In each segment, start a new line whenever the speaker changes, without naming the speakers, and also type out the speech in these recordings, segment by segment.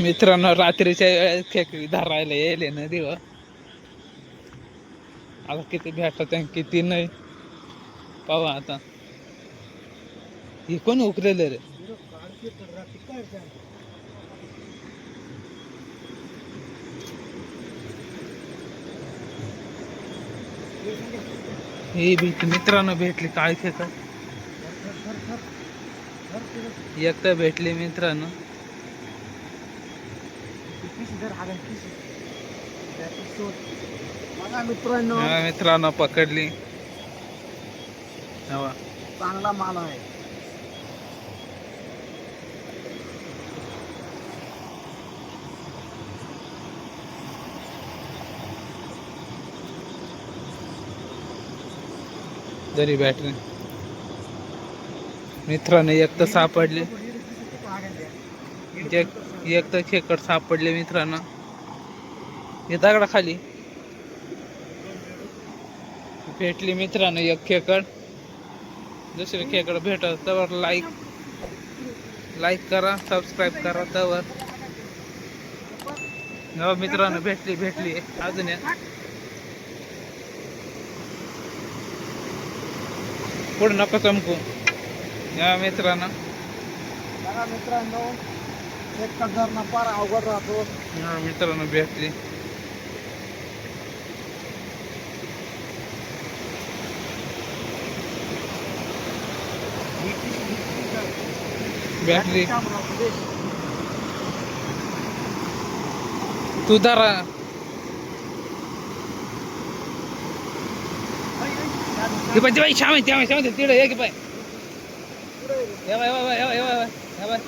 मित्रांनो रात्रीच्या वेळेस खेकडी धरायला येईल नदीवर आता किती भेटत आणि किती नाही. पाहू आता. ही कोण उकरेल रे? हे भीती मित्रांनो भेटली काळी खेकड एक भेटली मित्रांनो.
मित्रांनो.
मित्रांनो पकडली.
चांगला माल आहे.
जरी बॅटरी मित्रांनो एक तर सापडले. एक तर खेकड सापडले मित्रांनो. हे दगडा खाली. भेटली मित्रांनो एक खेकड. दुसरे खेकड भेटत तर लाईक लाईक करा सबस्क्राईब करा तर हो, मित्रांनो भेटली भेटली. अजून एक. पुढे नको चमकू. या मित्रांनो.
मित्रांनो. एक धरणं फार अवघड राहतो.
हा मित्रांनो भेटली. भेटली. तू तर हे पण ते बाई श्याम आहे त्या श्याम तिकडे ये की बाई. बाय बाय बाय बाय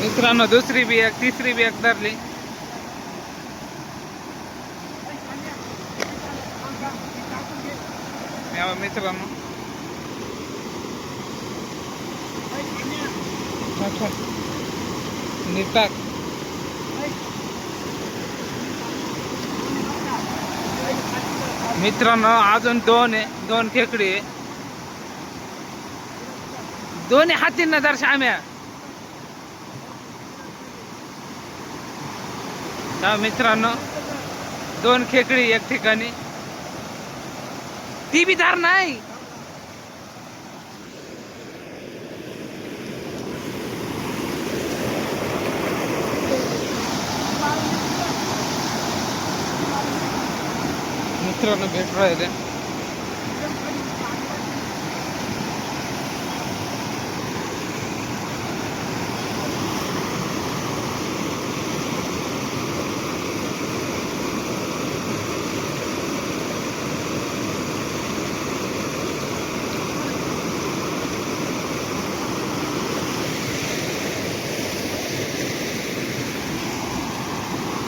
मित्रांनो दुसरी बी एक तिसरी बी एक धरली मित्रांनो. नीट मित्रांनो अजून दोन आहे दोन खेकडी आहे. दोन्ही हातींना दर शाम्या मित्रांनो दोन खेकडी एक ठिकाणी. ती बी धार नाही. मित्रांनो भेट राहिले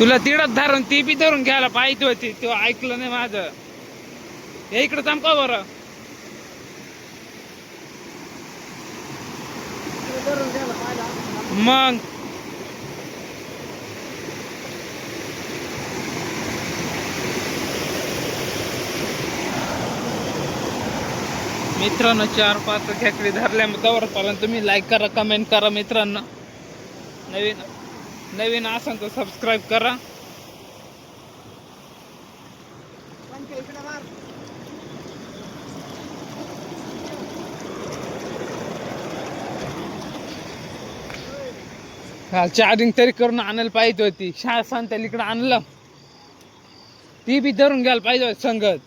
तुला तिडत धरून ती बी धरून घ्यायला पाहिजे होती. तो ऐकलं नाही माझं. हे इकडे चमका बरं? मग? मित्रांनो चार पाच खेकडी धरल्या दवर पर्यंत तुम्ही लाईक करा कमेंट करा मित्रांनो. नवीन नवीन असाल तर सबस्क्राईब करा. हा चार्जिंग तरी करून आणायला पाहिजे होती. शाळा सांगता इकडं आणलं. ती बी धरून घ्यायला पाहिजे होती संगत.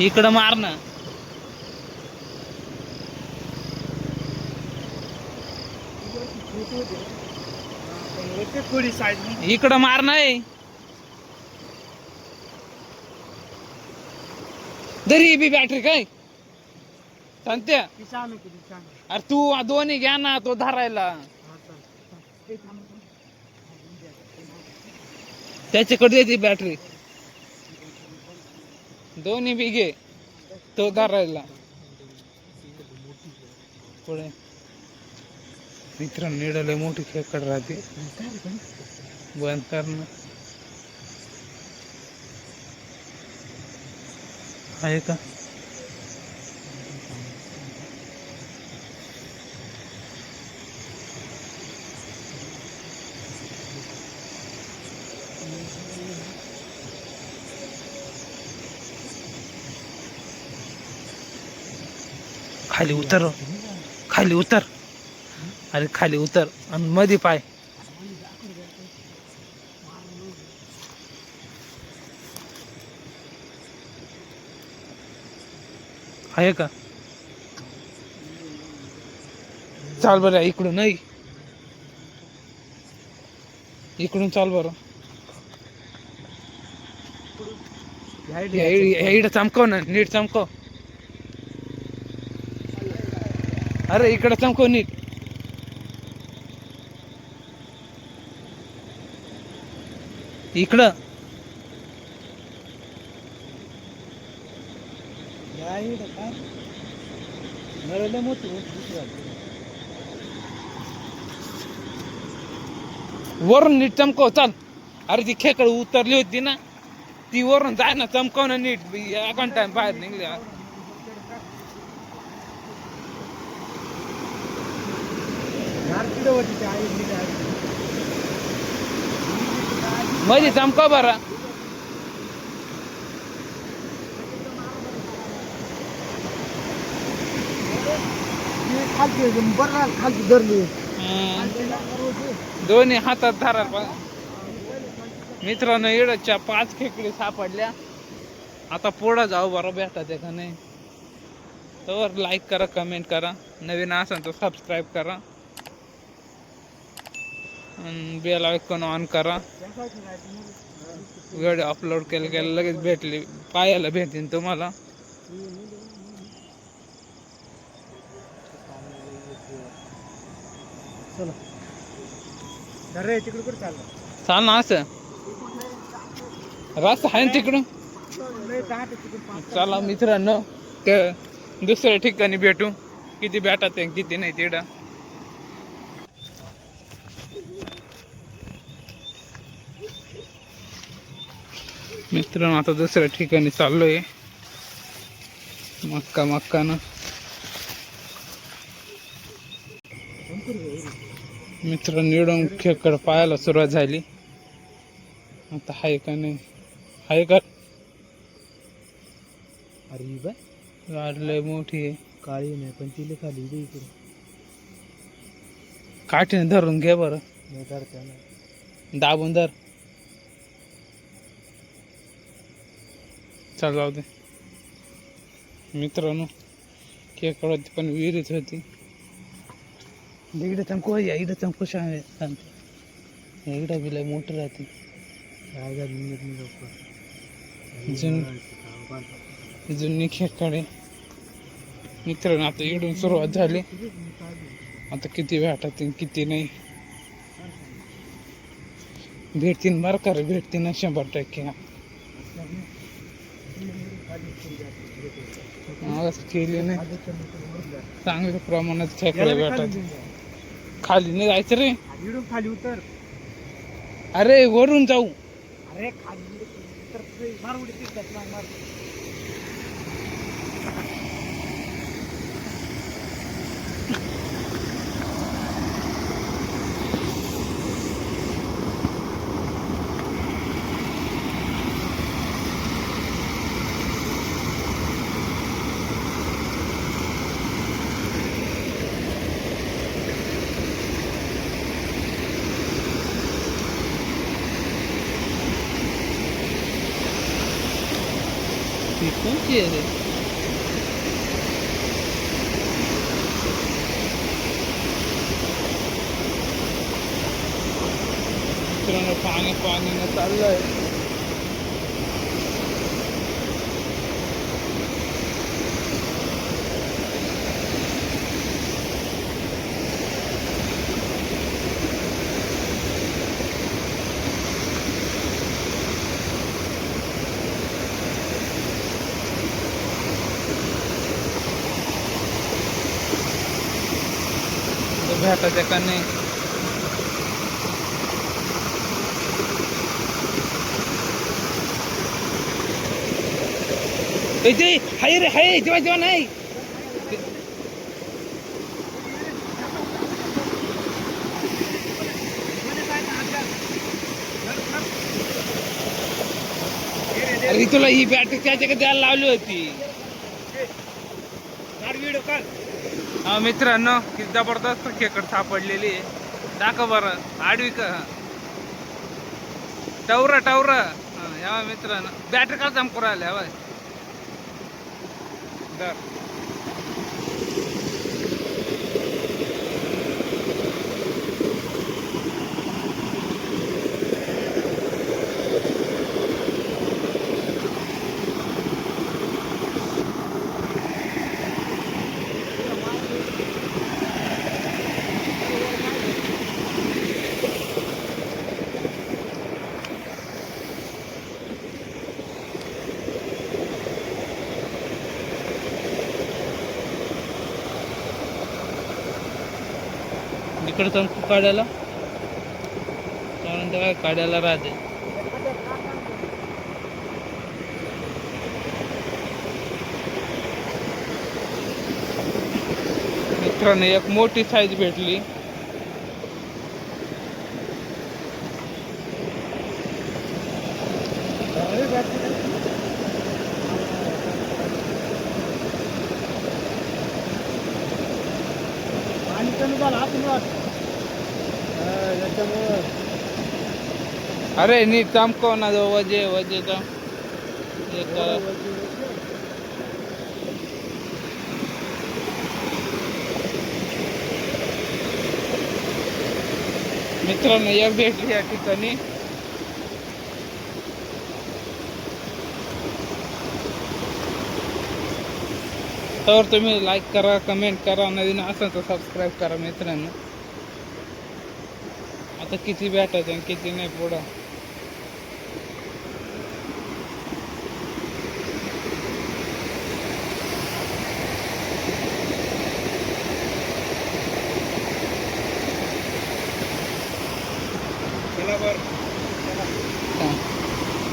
इकडं मार ना. इकडं मार नाही. दरी बी बॅटरी काय? सांगते अरे तू दोन्ही घ्या ना तो धरायला. त्याच्याकडे येते बॅटरी दोन्ही बिघे. तो धरायला पुढे. मित्रांनो निडाले मोठी खेकड राहते. बंद करणं. आहे का? खाली उतर हो. खाली उतर. अरे खाली उतर. आणि मध्ये पाय. आहे का? चाल बरं इकडून नाही. इकडून चाल बरं. या इड- चमकव ना नीट चमकव. अरे इकडं चमकव नीट इकडं. वरून नीट चमकव चाल. अरे ती खेकड उतरली होती ना ती वरून जाय ना चमकव ना नीट टाइम बाहेर निघले. मध्ये चमकव बरं.
खालची बरं खालची धरली.
दोन्ही हातात धरा पण मित्रांनो इडच्या पाच खेकडी सापडल्या. आता पुढं जाऊ बरं भेटत आहे का नाही? तर लाईक करा कमेंट करा. नवीन असेल तर सबस्क्राईब करा. बेल ऐकून ऑन करा. व्हिडिओ अपलोड केलं केलं लगेच भेटली. पायाला भेटतील तुम्हाला.
चला.
ना असं. रस्ता आहे ना तिकडून
ते तिकडे
चला मित्रांनो ते दुसऱ्या ठिकाणी भेटू. किती भेटत आहे किती नाही तिकडं. मित्रांनो आता दुसऱ्या ठिकाणी चाललोय. मक्का मक्कानं. मित्र निवडून खेकड पाहायला सुरुवात झाली. आता हाय का नाही? हाय का?
अरे बाय.
मोठी आहे.
काळी नाही पण तिला खाली दे इकडे.
काठीने धरून घे बरं. दाबून धर. चल जाऊ दे. मित्रांनो होती पण विहिरीत होती. इकडे चमको या इकडे चमको शाळे सांगते इकडे बिला मोठं राहते. जुन जुनी खेकडे मित्रांनो आता इकडून सुरुवात झाली. आता किती भेटत किती नाही. भेटतीन बरं का रे? भेटतीन ना शंभर टक्के. केली नाही. चांगल्या प्रमाणात खेकडे भेटत खाली नाही जायचं रे.
खाली उतर.
अरे वरून जाऊ.
अरे खाली उतर मार उडी तिकडे मार मार
ती घाटाच्या काने हाय रे हाय जेव्हा जेव्हा नाही. अरे तुला ही बॅटरी त्याच्या जगात द्यायला लावली होती? मित्रांनो किती जबरदस्त खेकड सापडलेली आहे. दाखव बरं आडवी का टवर टवरा. या मित्रांनो बॅटरी का चमकू राहिल्या हवाय इकडे काढायला? कारण काय काढायला राहते. मित्रांनो एक मोठी साईज भेटली.
आणि
अरे नीट चमकव ना जो वजे वजे तर हे कर. मित्रांनो भेटली या लाईक करा कमेंट करा, नवीन असेल तर सबस्क्राईब करा मित्रांनो आता किती भेटायचं आणि किती नाही पुढं?
चला बर.
हा.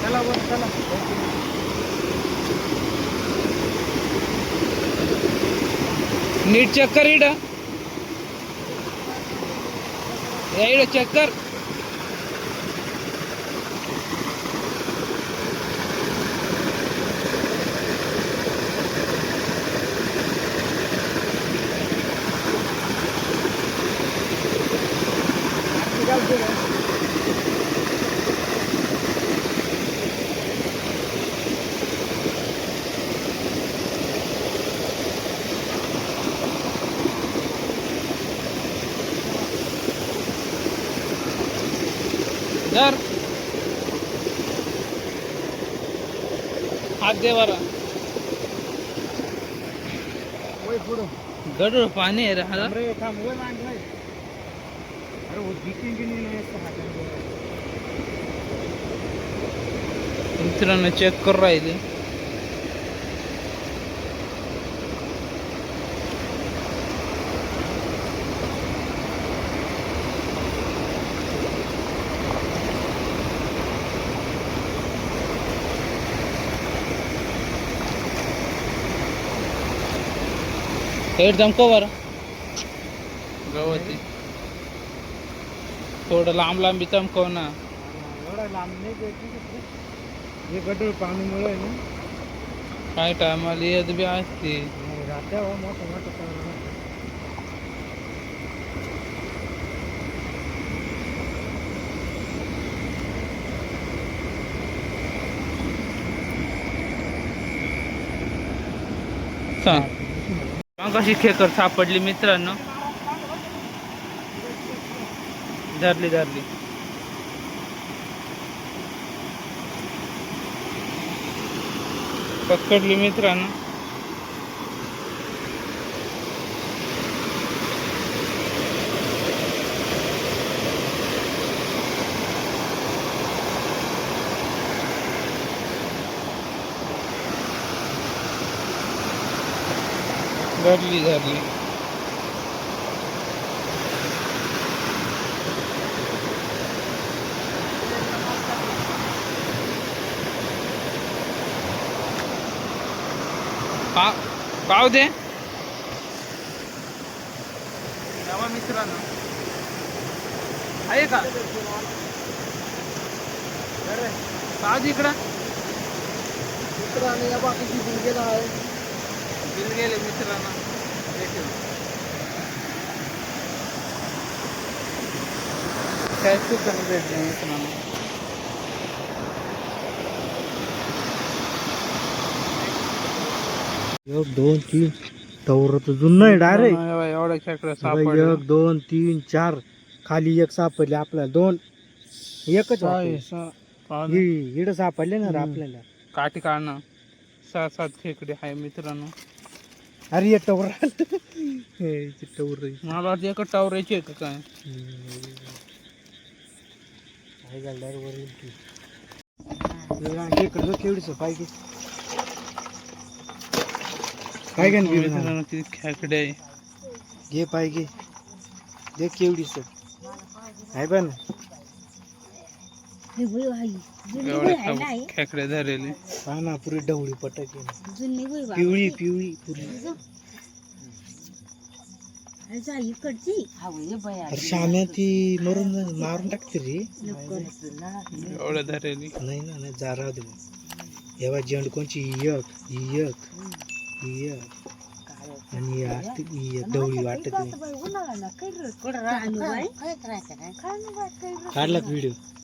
चला बर चला.
नीट चेक कर इड या इड धर हात दे बरा. गडूळ पाणी आहे हा. मित्रांनो चेक करू राहिले. जमको बरं गवती. थोडं लांब लांबी चमकव ना.
एवढा लांब नाही हे गडूळ पाणीमुळे ना.
काय टायमाला येत बी असते.
राहत्या हो मोठं मोठं.
सांग. मग कशी खेकर सापडली मित्रांनो. धरली धरली. पकडली मित्रांनो. कर ली कर ली पाव दे. मित्रांनो. आए का? मित्र इकडं.
बिल गेला
बिल गेले काय सुद्धा भेटले मित्रांनो
एक दोन तीन. तवर तर जुनं आहे डायरेक्ट
खेकडे सापडले
एक दोन तीन चार. खाली एक सापडले आपल्याला. दोन. एकच. ही इकडं सापडले ना रे. आपल्याला.
काठी काढणं. सहा सात खेकडे आहे मित्रांनो.
अरे ये टवर. टवर
मला वाटतं एक टावरायची आहे का काय?
केवढीच काय घे. ना
मित्रांनो किती खेकडे आहे.
घे पाहिजे दे केवढीच आहे. पण
एवढे खे- खेकडे धरलेले
पहा ना पुरी ढवळी पटक. पिवळी पिवळी पुरी. अरे श्याम्या ती मरून मारून टाकते रे.
एवढे धरलेली
नाही ना नाही जा राहू दे. तेव्हा जेंड कोणची? ही एक ही एक ही एक आणि ही ही एक ढवळी वाटत नाही. काढला व्हिडिओ?